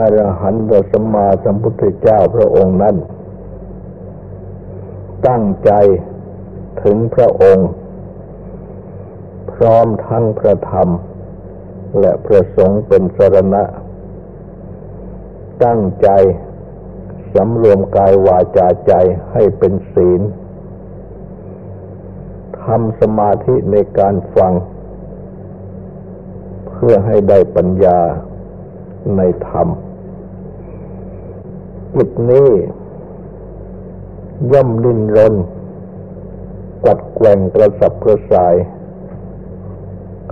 อรหันตสัมมาสัมพุทธเจ้าพระองค์นั้น ตั้งใจถึงพระองค์ พร้อมทั้งพระธรรม และพระสงฆ์เป็นสรณะ ตั้งใจสำรวมกายวาจาใจให้เป็นศีลทำสมาธิในการฟัง เพื่อให้ได้ปัญญาในธรรม จิตนี้ ย่อมดิ้นรน กัดแกว่งกระสับกระส่าย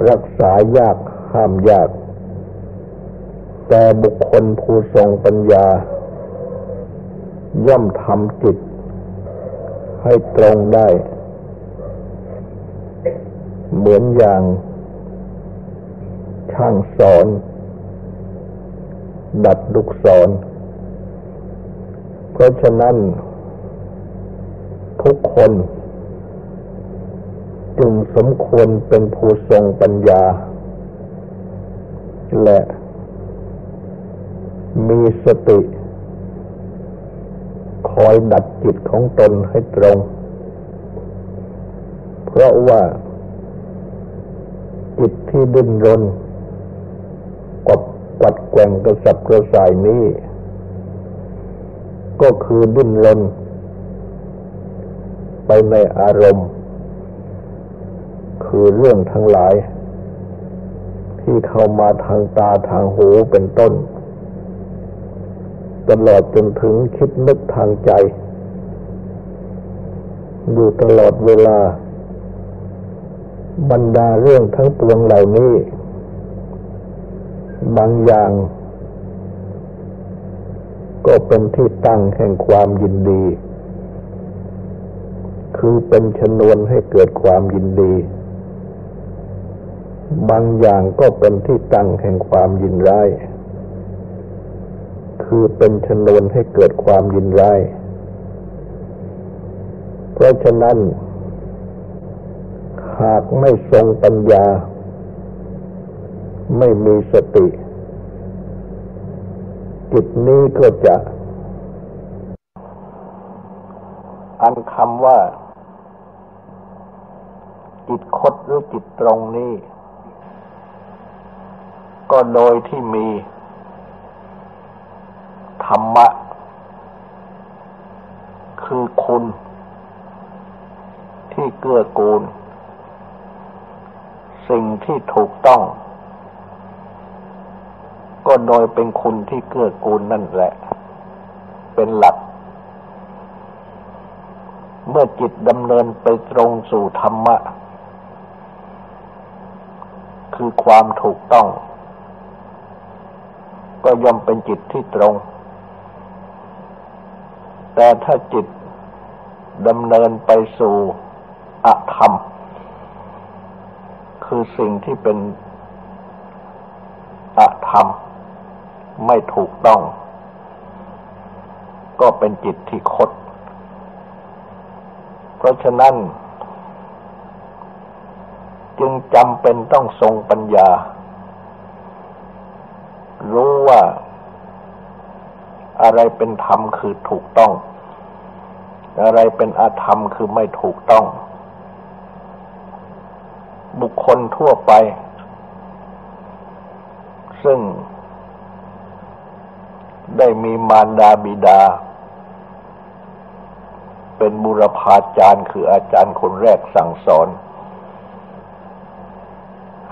รักษายากห้ามยาก แต่บุคคลผู้ทรงปัญญา ย่อมทำจิต ให้ตรงได้ เหมือนอย่าง ช่างสอน ดัดลูกศร เพราะฉะนั้น ทุกคน จึงสมควรเป็นผู้ทรงปัญญา และมีสติ คอยดัดจิตของตนให้ตรง เพราะว่า จิตที่ดิ้นรนกบกัดแกว่งกระสับกระส่ายนี้ ก็คือดิ้นรนไปในอารมณ์ คือเรื่องทั้งหลาย ที่เข้ามาทางตาทางหูเป็นต้น ตลอดจนถึงคิดนึกทางใจ อยู่ตลอดเวลา บรรดาเรื่องทั้งปวงเหล่านี้ บางอย่าง ก็เป็นที่ตั้งแห่งความยินดี คือเป็นชนวนให้เกิดความยินดี บางอย่างก็เป็นที่ตั้งแห่งความยินร้าย คือเป็นชนวนให้เกิดความยินร้าย เพราะฉะนั้น หากไม่ทรงปัญญา ไม่มีสติ จิตนี้ก็จะ อันคำว่า จิตคดหรือจิตตรงนี้ ก็โดยที่มี ธรรมะ คือคุณ ที่เกื้อกูล สิ่งที่ถูกต้อง โดยเป็นคุณที่เกื้อกูลนั่นแหละ เป็นหลัก เมื่อจิตดำเนินไปตรงสู่ธรรมะ คือความถูกต้อง ก็ย่อมเป็นจิตที่ตรง แต่ถ้าจิตดำเนินไปสู่อธรรม คือสิ่งที่เป็นอธรรม ไม่ถูกต้อง ก็เป็นจิตที่คด เพราะฉะนั้น จึงจำเป็นต้องทรงปัญญา รู้ว่าอะไรเป็นธรรมคือถูกต้อง อะไรเป็นอาธรรมคือไม่ถูกต้อง บุคคลทั่วไป ซึ่ง ได้มีมารดาบิดา เป็นบุรพาจารย์คืออาจารย์คนแรกสั่งสอน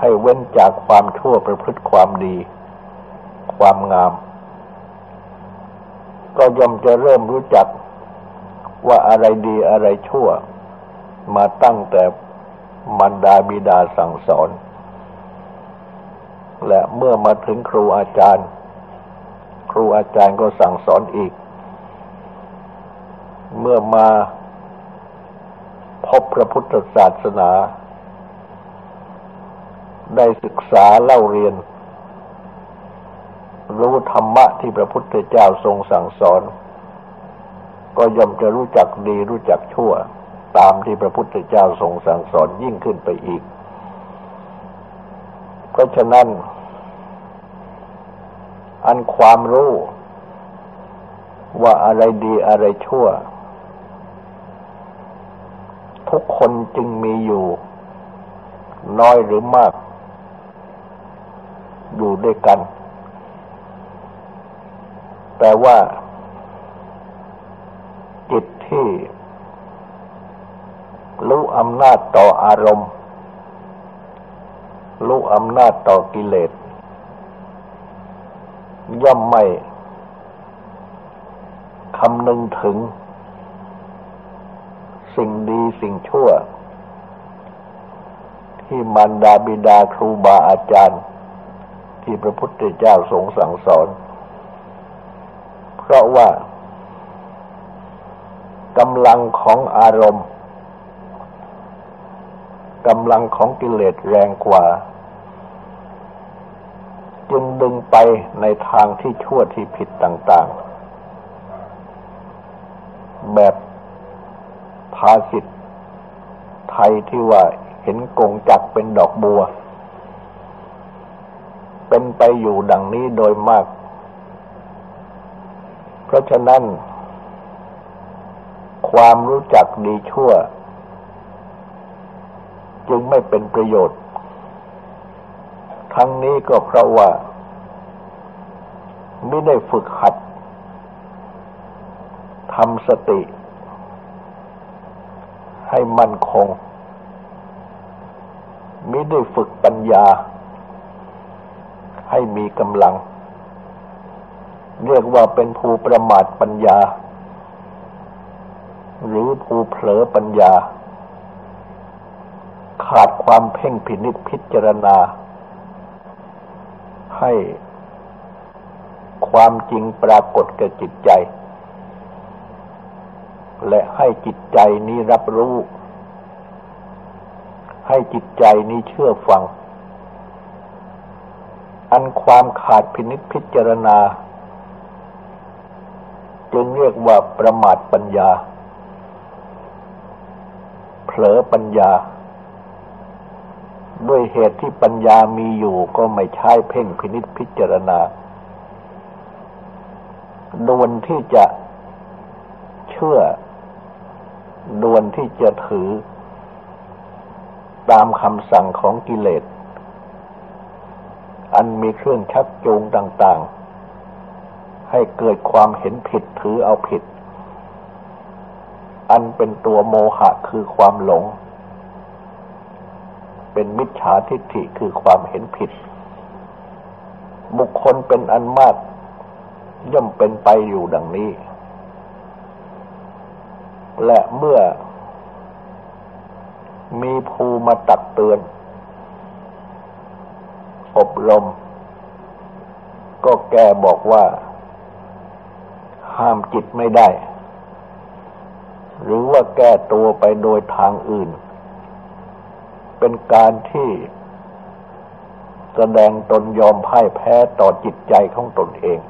ให้เว้นจากความชั่วประพฤติความดี ความงาม ก็ย่อมจะเริ่มรู้จักว่าอะไรดีอะไรชั่ว มาตั้งแต่มารดาบิดาสั่งสอน และเมื่อมาถึงครูอาจารย์ ครูอาจารย์ก็สั่งสอนอีก เมื่อมาพบพระพุทธศาสนา ได้ศึกษาเล่าเรียน รู้ธรรมะที่พระพุทธเจ้าทรงสั่งสอน ก็ย่อมจะรู้จักดีรู้จักชั่ว ตามที่พระพุทธเจ้าทรงสั่งสอนยิ่งขึ้นไปอีก เพราะฉะนั้น อันความรู้ ว่าอะไรดีอะไรชั่ว ทุกคนจึงมีอยู่ น้อยหรือมาก อยู่ด้วยกัน แต่ว่าจิตที่รู้อำนาจต่ออารมณ์รู้อำนาจต่อกิเลส ย่อมไม่คำนึงถึง สิ่งดีสิ่งชั่ว ที่มารดาบิดาครูบาอาจารย์ ที่พระพุทธเจ้าทรงสั่งสอน เพราะว่ากำลังของอารมณ์กำลังของกิเลสแรงกว่า จึงดึงไปในทางที่ชั่วที่ผิดต่างๆ แบบภาษิตไทยที่ว่าเห็นกงจักเป็นดอกบัว เป็นไปอยู่ดังนี้โดยมาก เพราะฉะนั้น ความรู้จักดีชั่ว จึงไม่เป็นประโยชน์ทั้งนี้ก็เพราะว่า ไม่ได้ฝึกหัดทำสติ ให้มั่นคงมิได้ฝึกปัญญา ให้มีกำลัง เรียกว่าเป็นภูประมาทปัญญา หรือภูเผลอปัญญา ขาดความเพ่งพินิจพิจารณา ให้ ความจริงปรากฏกับจิตใจ และให้จิตใจนี้รับรู้ ให้จิตใจนี้เชื่อฟัง อันความขาดพินิจพิจารณา จึงเรียกว่าประมาทปัญญา เผลอปัญญา ด้วยเหตุที่ปัญญามีอยู่ก็ไม่ใช่เพ่งพินิจพิจารณา ดวนที่จะเชื่อ ดวนที่จะถือ ตามคำสั่งของกิเลส อันมีเครื่องชักจูงต่าง ๆ ให้เกิดความเห็นผิดถือเอาผิด อันเป็นตัวโมหะคือความหลง เป็นมิจฉาทิฏฐิคือความเห็นผิด บุคคลเป็นอันมาก ย่อมเป็นไปอยู่ดังนี้ และเมื่อมีภูมาตักเตือน อบรม ก็แกบอกว่า ห้ามจิตไม่ได้ หรือว่าแก้ตัวไปโดยทางอื่น เป็นการที่แสดงตนยอมพ่ายแพ้ต่อจิตใจของตนเอง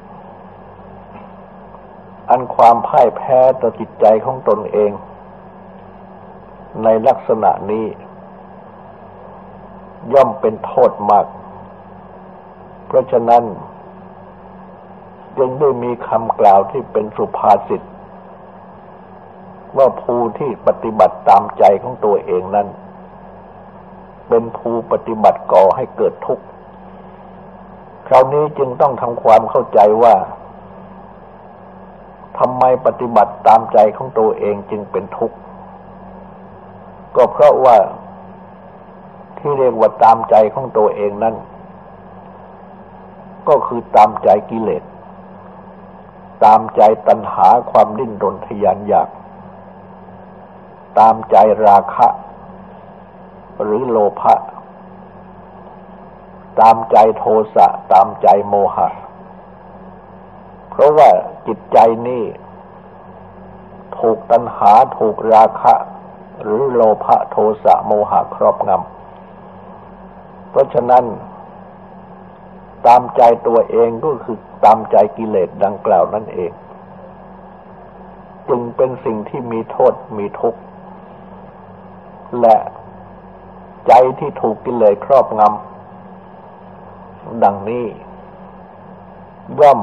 อันความพ่ายแพ้ต่อจิตใจของตนเอง ในลักษณะนี้ ย่อมเป็นโทษมาก เพราะฉะนั้น จึงได้มีคำกล่าวที่เป็นสุภาษิตว่าภูที่ปฏิบัติตามใจของตัวเองนั้น เป็นภูปฏิบัติก่อให้เกิดทุกข์คราวนี้จึงต้องทำความเข้าใจว่า ทำไมปฏิบัติตามใจของตัวเองจึงเป็นทุกข์ ก็เพราะว่าที่เรียกว่าตามใจของตัวเองนั้นก็คือตามใจกิเลส ตามใจตัณหาความดิ้นรนทยานอยาก ตามใจราคะ หรือโลภะตามใจโทสะ ตามใจโมหะเพราะ ว่าจิตใจนี้ถูกตัณหาถูกราคะ หรือโลภะโทสะโมหะครอบงำ เพราะฉะนั้น ตามใจตัวเองก็คือตามใจกิเลสดังกล่าวนั่นเอง จึงเป็นสิ่งที่มีโทษมีทุกข์ และใจที่ถูกกิเลสครอบงำ ดังนี้ย่อม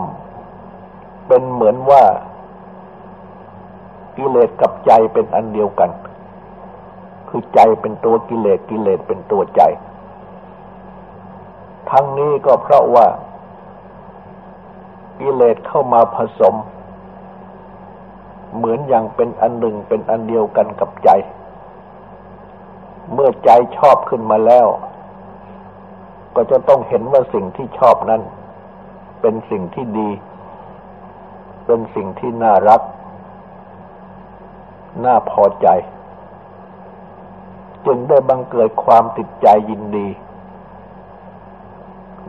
เป็นเหมือนว่ากิเลสกับใจเป็นอันเดียวกัน คือใจเป็นตัวกิเลสกิเลสเป็นตัวใจ ทั้งนี้ก็เพราะว่า กิเลสเข้ามาผสม เหมือนอย่างเป็นอันหนึ่งเป็นอันเดียวกันกับใจ เมื่อใจชอบขึ้นมาแล้ว ก็จะต้องเห็นว่าสิ่งที่ชอบนั้น เป็นสิ่งที่ดี เป็นสิ่งที่น่ารัก น่าพอใจ จึงได้บังเกิดความติดใจยินดี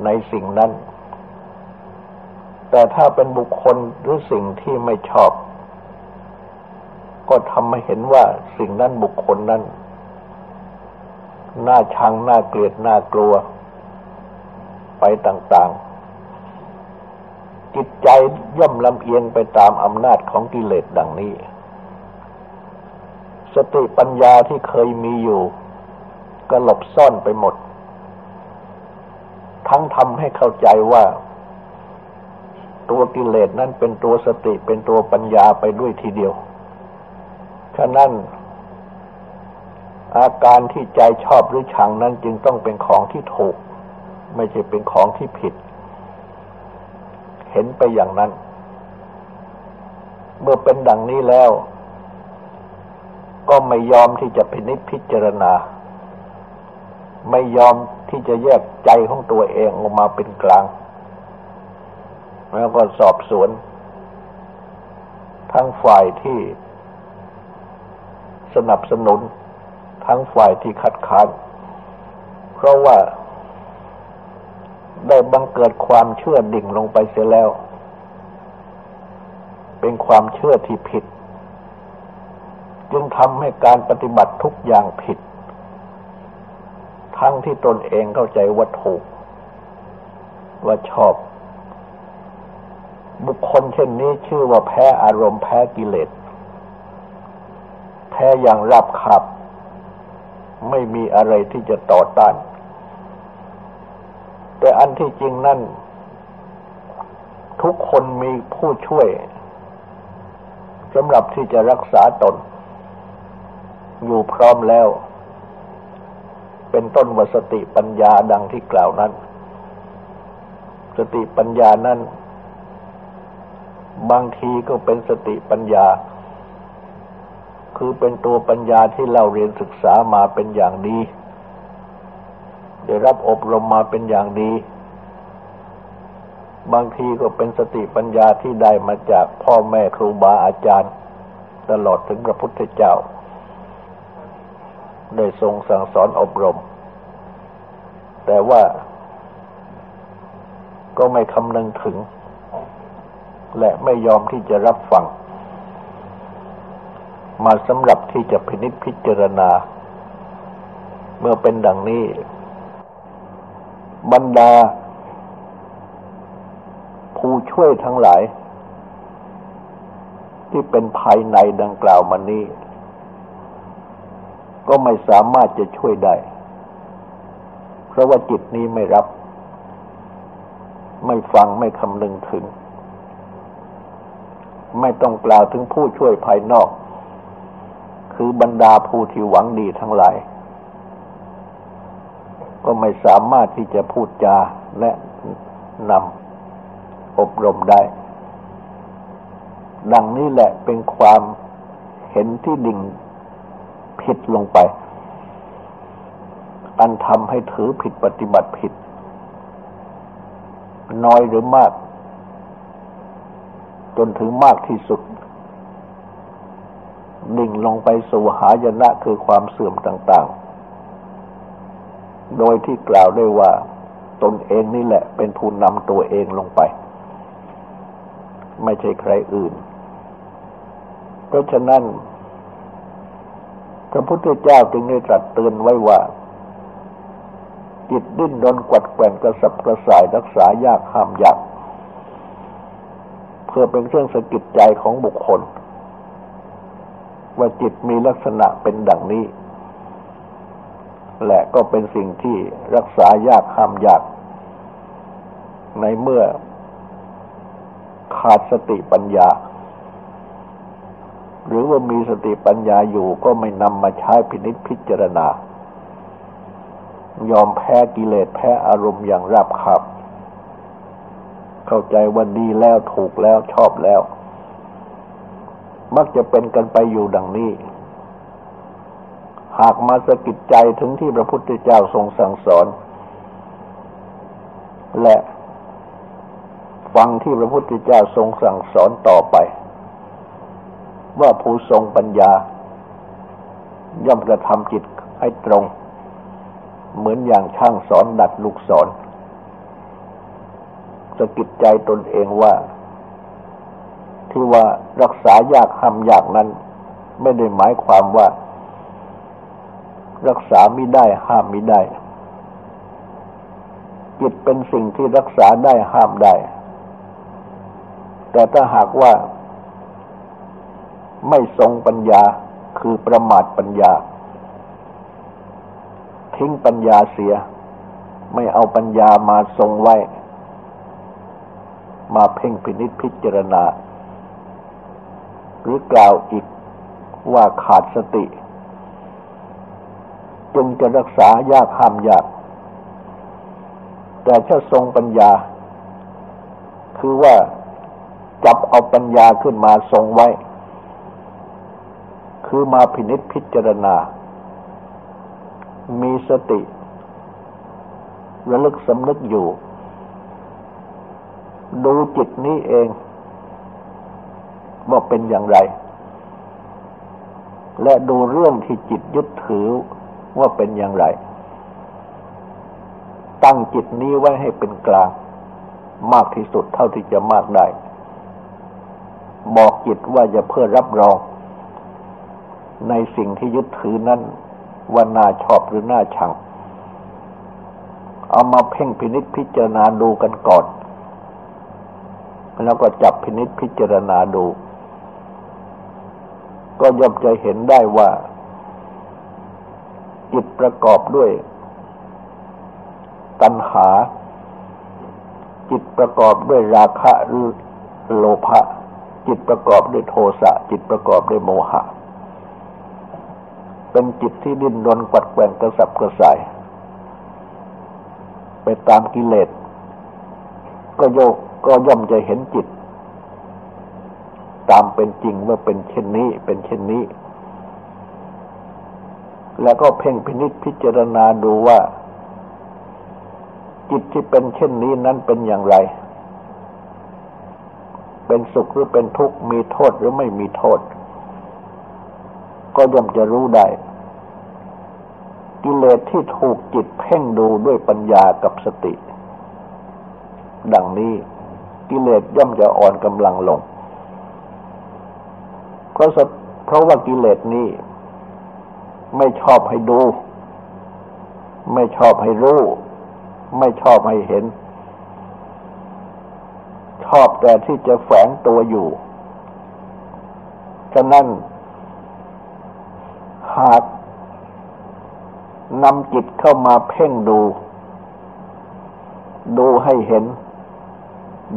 ในสิ่งนั้น แต่ถ้าเป็นบุคคลหรือสิ่งที่ไม่ชอบ ก็ทำให้เห็นว่าสิ่งนั้นบุคคลนั้นน่าชังน่าเกลียดน่ากลัว ไปต่าง ๆ จิตใจย่อมลำเอียงไปตามอำนาจของกิเลสดังนี้ สติปัญญาที่เคยมีอยู่ ก็หลบซ่อนไปหมด ทั้งทำให้เข้าใจว่า ตัวกิเลสนั้นเป็นตัวสติเป็นตัวปัญญาไปด้วยทีเดียวฉะนั้นอาการที่ใจชอบหรือชังนั้นจึงต้องเป็นของที่ถูก ไม่ใช่เป็นของที่ผิด เห็นไปอย่างนั้น เมื่อเป็นดังนี้แล้ว ก็ไม่ยอมที่จะพินิจพิจารณา ไม่ยอมที่จะแยกใจของตัวเองออกมาเป็นกลาง แล้วก็สอบสวน ทั้งฝ่ายที่สนับสนุน ทั้งฝ่ายที่คัดค้าน เพราะว่า ได้บังเกิดความเชื่อดิ่งลงไปเสียแล้ว เป็นความเชื่อที่ผิด จึงทำให้การปฏิบัติทุกอย่างผิด ทั้งที่ตนเองเข้าใจว่าถูก ว่าชอบ บุคคลเช่นนี้ชื่อว่าแพ้อารมณ์แพ้กิเลสแพ้อย่างรับขับ ไม่มีอะไรที่จะต่อต้าน แต่อันที่จริงนั่น ทุกคนมีผู้ช่วยสำหรับที่จะรักษาตน อยู่พร้อมแล้ว เป็นต้นวสติปัญญาดังที่กล่าวนั้น สติปัญญานั้น บางทีก็เป็นสติปัญญา คือเป็นตัวปัญญาที่เราเรียนศึกษามาเป็นอย่างดี ได้รับอบรมมาเป็นอย่างดี บางทีก็เป็นสติปัญญาที่ได้มาจากพ่อแม่ครูบาอาจารย์ ตลอดถึงพระพุทธเจ้า ได้ทรงสั่งสอนอบรม แต่ว่าก็ไม่คำนึงถึง และไม่ยอมที่จะรับฟัง มาสำหรับที่จะพินิจพิจารณา เมื่อเป็นดังนี้ บรรดา ผู้ช่วยทั้งหลาย ที่เป็นภายในดังกล่าวมานี้ ก็ไม่สามารถจะช่วยได้ เพราะว่าจิตนี้ไม่รับ ไม่ฟังไม่คำนึงถึง ไม่ต้องกล่าวถึงผู้ช่วยภายนอก คือบรรดาผู้ที่หวังดีทั้งหลาย ก็ไม่สามารถที่จะพูดจาและนำอบรมได้ ดังนี้แหละเป็นความเห็นที่ดิ่งผิดลงไป อันทำให้ถือผิดปฏิบัติผิด น้อยหรือมาก จนถึงมากที่สุด ดิ่งลงไปสู่หายนะคือความเสื่อมต่าง ๆ โดยที่กล่าวได้ว่า ตนเองนี่แหละ เป็นผู้นำตัวเองลงไป ไม่ใช่ใครอื่น เพราะฉะนั้น พระพุทธเจ้าจึงได้ตรัสเตือนไว้ว่า จิตดิ้นรนกวัดแกว่งกระสับกระส่ายรักษายากห้ามยากเพื่อเป็นเครื่องสะกิดใจของบุคคล ว่าจิตมีลักษณะเป็นดังนี้ แหละก็เป็นสิ่งที่รักษายากห้ามยาก ในเมื่อขาดสติปัญญา หรือว่ามีสติปัญญาอยู่ก็ไม่นำมาใช้พินิจพิจารณา ยอมแพ้กิเลสแพ้อารมณ์อย่างราบคาบเข้าใจว่าดีแล้วถูกแล้วชอบแล้ว มักจะเป็นกันไปอยู่ดังนี้ หากมาสะกิดใจถึงที่พระพุทธเจ้าทรงสั่งสอน และฟังที่พระพุทธเจ้าทรงสั่งสอนต่อไป ว่าผู้ทรงปัญญา ย่อมกระทำจิตให้ตรง เหมือนอย่างช่างสอนดัดลูกศรสะกิดใจตนเองว่า ที่ว่ารักษายากห้ามยากนั้น ไม่ได้หมายความว่า รักษาไม่ได้ห้ามไม่ได้ จิตเป็นสิ่งที่รักษาได้ห้ามได้ แต่ถ้าหากว่า ไม่ทรงปัญญาคือประมาทปัญญา ทิ้งปัญญาเสีย ไม่เอาปัญญามาทรงไว้ มาเพ่งพินิษพิจารณา หรือกล่าวอีกว่าขาดสติ จึงจะรักษายากห้ามยาก แต่ถ้าทรงปัญญา คือว่าจับเอาปัญญาขึ้นมาทรงไว้ คือมาพินิษพิจารณา มีสติระลึกสำนึกอยู่ ดูจิตนี้เอง ว่าเป็นอย่างไร และดูเรื่องที่จิตยึดถือ ว่าเป็นอย่างไร ตั้งจิตนี้ไว้ให้เป็นกลาง มากที่สุดเท่าที่จะมากได้ บอกจิตว่าจะเพื่อรับรอง ในสิ่งที่ยึดถือนั้นว่าน่าชอบหรือน่าชัง เอามาเพ่งพินิษพิจารณาดูกันก่อน แล้วก็จับพินิษพิจารณาดู ก็ย่อมจะเห็นได้ว่า จิตประกอบด้วย ตัณหา จิตประกอบด้วยราคะหรือโลภะจิตประกอบด้วยโทสะจิตประกอบด้วยโมหะ เป็นจิตที่ดิ้นรนกวัดแกว่งกระสับกระส่าย ไปตามกิเลสก็โยกก็ย่อมจะเห็นจิต ตามเป็นจริงว่าเป็นเช่นนี้ เป็นเช่นนี้ แล้วก็เพ่งพินิจพิจารณาดูว่า จิตที่เป็นเช่นนี้นั้นเป็นอย่างไร เป็นสุขหรือเป็นทุกข์มีโทษหรือไม่มีโทษ ก็ย่อมจะรู้ได้กิเลสที่ถูกจิตเพ่งดูด้วยปัญญากับสติ ดังนี้กิเลสย่อมจะอ่อนกำลังลงเพราะเพราะว่ากิเลสนี้ ไม่ชอบให้ดู ไม่ชอบให้รู้ ไม่ชอบให้เห็น ชอบแต่ที่จะแฝงตัวอยู่ฉะนั้น หากนำจิตเข้ามาเพ่งดู ดูให้เห็น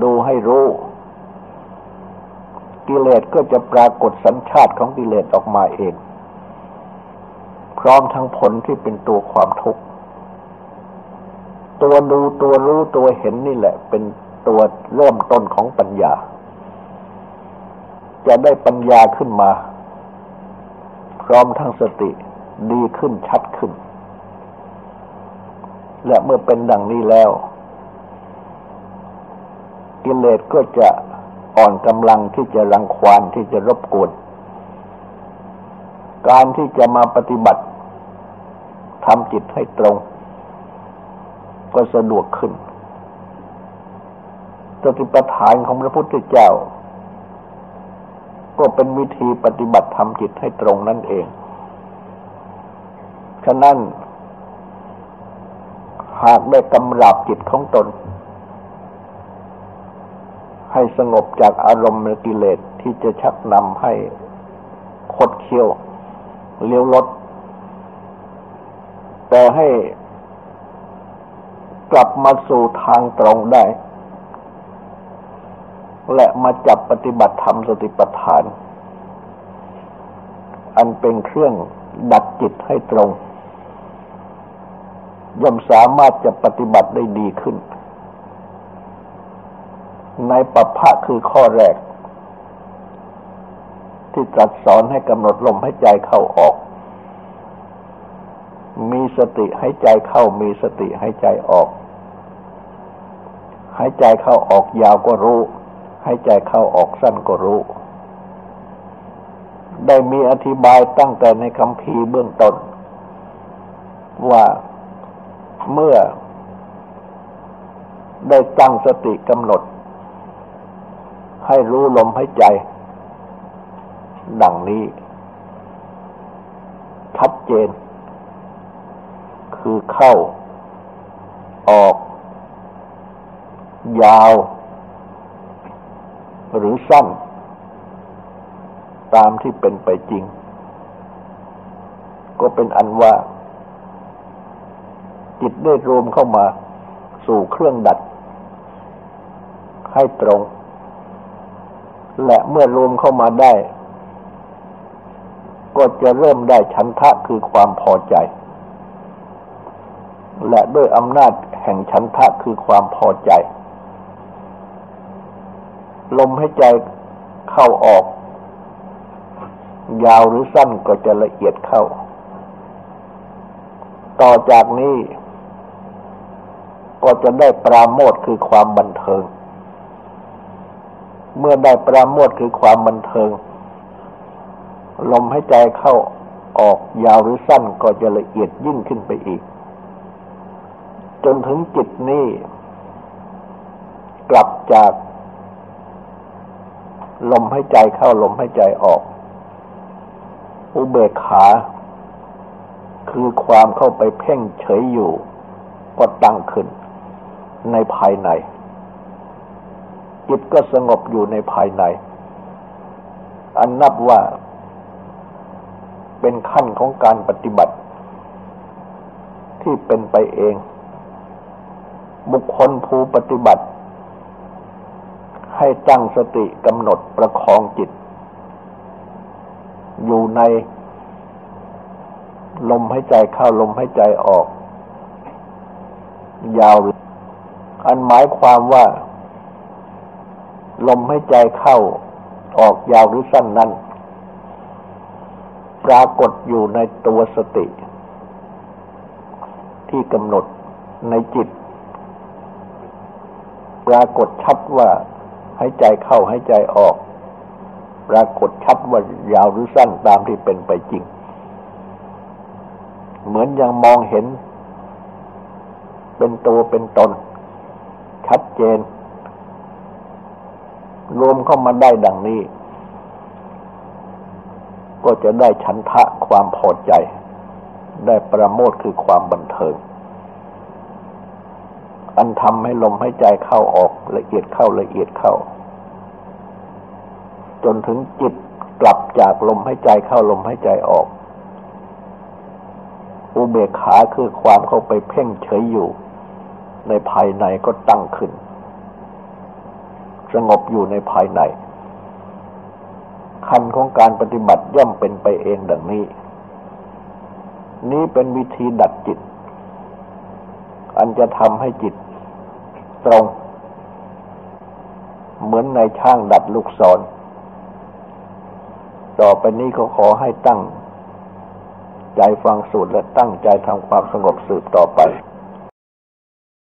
ดูให้รู้ กิเลสก็จะปรากฏสัญชาติของกิเลสออกมาเอง ร้อมทั้งผลที่เป็นตัวความทุกข์ ตัวดูตัวรู้ตัวเห็นนี่แหละ เป็นตัวเริ่มต้นของปัญญา จะได้ปัญญาขึ้นมา พร้อมทั้งสติดีขึ้นชัดขึ้น และเมื่อเป็นดังนี้แล้ว กิเลสก็จะอ่อนกำลังที่จะรังควานที่จะรบกวนการที่จะมาปฏิบัติ ทำจิตให้ตรง ก็สะดวกขึ้นสติปัฏฐานของพระพุทธเจ้า ก็เป็นวิธีปฏิบัติทำจิตให้ตรงนั่นเอง ฉะนั้นหากได้กำราบจิตของตน ให้สงบจากอารมณ์กิเลสที่จะชักนำให้คดเคี้ยวเลี้ยวลด แต่ให้กลับมาสู่ทางตรงได้ และมาจับปฏิบัติธรรมสติปัฏฐาน อันเป็นเครื่องดัดจิตให้ตรงย่อมสามารถจะปฏิบัติได้ดีขึ้น ในปัปพะคือข้อแรก ที่ตรัสสอนให้กำหนดลมให้ใจเข้าออก มีสติให้ใจเข้ามีสติให้ใจออกหายใจเข้าออกยาวก็รู้หายใจเข้าออกสั้นก็รู้ ได้มีอธิบายตั้งแต่ในคำพีเบื้องต้น ว่าเมื่อได้ตั้งสติกำหนด ให้รู้ลมหายใจ ดังนี้ชัดเจน คือเข้า ออก ยาว หรือสั้น ตามที่เป็นไปจริง ก็เป็นอันว่า จิตได้รวมเข้ามาสู่เครื่องดัด ให้ตรง และเมื่อรวมเข้ามาได้ก็จะเริ่มได้ชันทะคือความพอใจ และด้วยอำนาจแห่งฉันทะคือความพอใจ ลมให้ใจเข้าออก ยาวหรือสั้นก็จะละเอียดเข้า ต่อจากนี้ ก็จะได้ปราโมทคือความบันเทิง เมื่อได้ปราโมทคือความบันเทิง ลมให้ใจเข้าออกยาวหรือสั้นก็จะละเอียดยิ่งขึ้นไปอีก จนถึงจิตนี้ กลับจาก ลมให้ใจเข้าลมให้ใจออก อุเบกขา คือความเข้าไปเพ่งเฉยอยู่ ก็ตั้งขึ้น ในภายใน จิตก็สงบอยู่ในภายใน อันนับว่า เป็นขั้นของการปฏิบัติที่เป็นไปเอง บุคคลผู้ปฏิบัติ ให้ตั้งสติกำหนดประคองจิต อยู่ใน ลมหายใจเข้าลมหายใจออก ยาว อันหมายความว่า ลมหายใจเข้าออกยาวหรือสั้นนั้น ปรากฏอยู่ในตัวสติ ที่กำหนดในจิต ปรากฏชัดว่าหายใจเข้าหายใจออก ปรากฏชัดว่ายาวหรือสั้นตามที่เป็นไปจริง เหมือนยังมองเห็น เป็นตัวเป็นตน ชัดเจน รวมเข้ามาได้ดังนี้ ก็จะได้ฉันทะความพอใจ ได้ประโมทคือความบันเทิง อันทำให้ลมหายใจเข้าออกละเอียดเข้าละเอียดเข้า จนถึงจิตกลับจากลมหายใจเข้าลมหายใจออก อุเบกขาคือความเข้าไปเพ่งเฉยอยู่ ในภายในก็ตั้งขึ้น สงบอยู่ในภายในขั้นของการปฏิบัติย่อมเป็นไปเองดังนี้ นี้เป็นวิธีดัดจิต อันจะทำให้จิตตรง เหมือนในช่างดัดลูกศร ต่อไปนี้เขาขอให้ตั้ง ใจฟังสูตรและตั้งใจทำความสงบสืบต่อไป